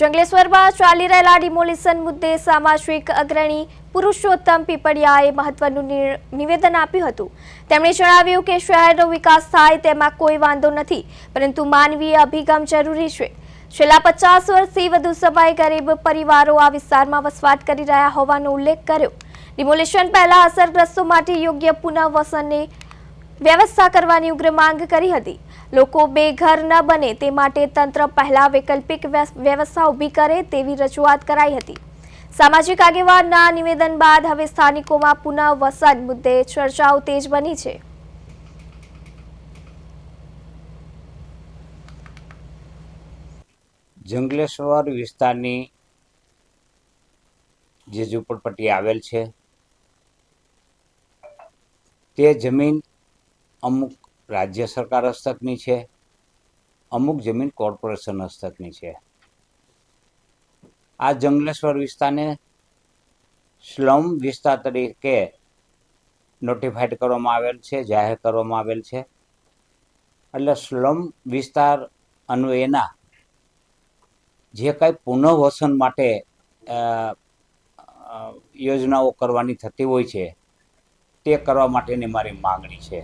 જંગલેશ્વરમાં ચાલી રહેલા ડિમોલિશન મુદ્દે સામાજિક અગ્રણી પુરુષોત્તમ પીપળિયાએ મહત્વનું નિવેદન આપ્યું હતું. તેમણે જણાવ્યું કે શહેરનો વિકાસ થાય તેમાં કોઈ વાંધો નથી, પરંતુ માનવીય અભિગમ જરૂરી છે. છેલ્લા પચાસ વર્ષથી વધુ સમય ગરીબ પરિવારો આ વિસ્તારમાં વસવાટ કરી રહ્યા હોવાનો ઉલ્લેખ કર્યો. ડિમોલિશન પહેલા અસરગ્રસ્તો માટે યોગ્ય પુનઃવસનની વ્યવસ્થા કરવાની ઉગ્ર માંગ કરી હતી. લોકો બેઘર ન બને તે માટે તંત્ર પહેલા વૈકલ્પિક વ્યવસ્થા ઊભી કરે તેવી રજૂઆત કરાઈ હતી. સામાજિક આગેવાનના નિવેદન બાદ હવે સ્થાનિકોમાં પુનઃવસન મુદ્દે ચર્ચાઓ તેજ બની છે. જંગલેશ્વર વિસ્તારની જે ઝૂંપડપટ્ટી આવેલ છે, તે જમીન અમુક રાજ્ય સરકાર હસ્તકની છે, અમુક જમીન કોર્પોરેશન હસ્તકની છે. આ જંગલેશ્વર વિસ્તારને સ્લમ વિસ્તાર તરીકે નોટિફાઈડ કરવામાં આવેલ છે, જાહેર કરવામાં આવેલ છે. એટલે સ્લમ વિસ્તાર અન્વયેના જે કાંઈ પુનઃવસન માટે યોજનાઓ કરવાની થતી હોય છે, તે કરવા માટેની મારી માંગણી છે.